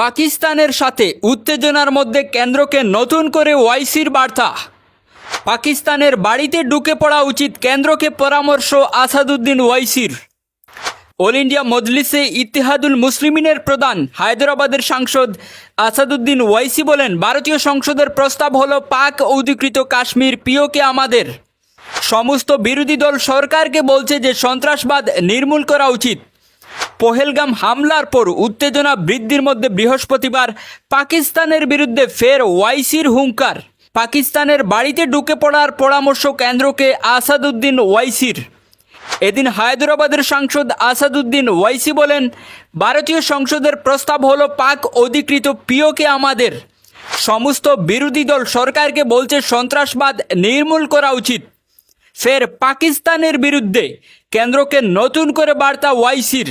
পাকিস্তানের সাথে উত্তেজনার মধ্যে কেন্দ্রকে নতুন করে ওয়াইসির বার্তা। পাকিস্তানের বাড়িতে ঢুকে পড়া উচিত কেন্দ্রকে পরামর্শ আসাদুদ্দিন ওয়াইসির। অল ইন্ডিয়া মজলিসে ইতিহাদুল মুসলিমিনের প্রধান হায়দরাবাদের সাংসদ আসাদুদ্দিন ওয়াইসি বলেন, ভারতীয় সংসদের প্রস্তাব হলো পাক অধিকৃত কাশ্মীর পিওকে আমাদের। সমস্ত বিরোধী দল সরকারকে বলছে যে সন্ত্রাসবাদ নির্মূল করা উচিত। পহেলগাম হামলার পর উত্তেজনা বৃদ্ধির মধ্যে বৃহস্পতিবার পাকিস্তানের বিরুদ্ধে ফের ওয়াইসির হুঙ্কার। পাকিস্তানের বাড়িতে ঢুকে পড়ার পরামর্শ কেন্দ্রকে আসাদুদ্দিন ওয়াইসির। এদিন হায়দরাবাদের সাংসদ আসাদুদ্দিন ওয়াইসি বলেন, ভারতীয় সংসদের প্রস্তাব হলো পাক অধিকৃত পিওকে আমাদের। সমস্ত বিরোধী দল সরকারকে বলছে সন্ত্রাসবাদ নির্মূল করা উচিত। ফের পাকিস্তানের বিরুদ্ধে কেন্দ্রকে নতুন করে বার্তা ওয়াইসির।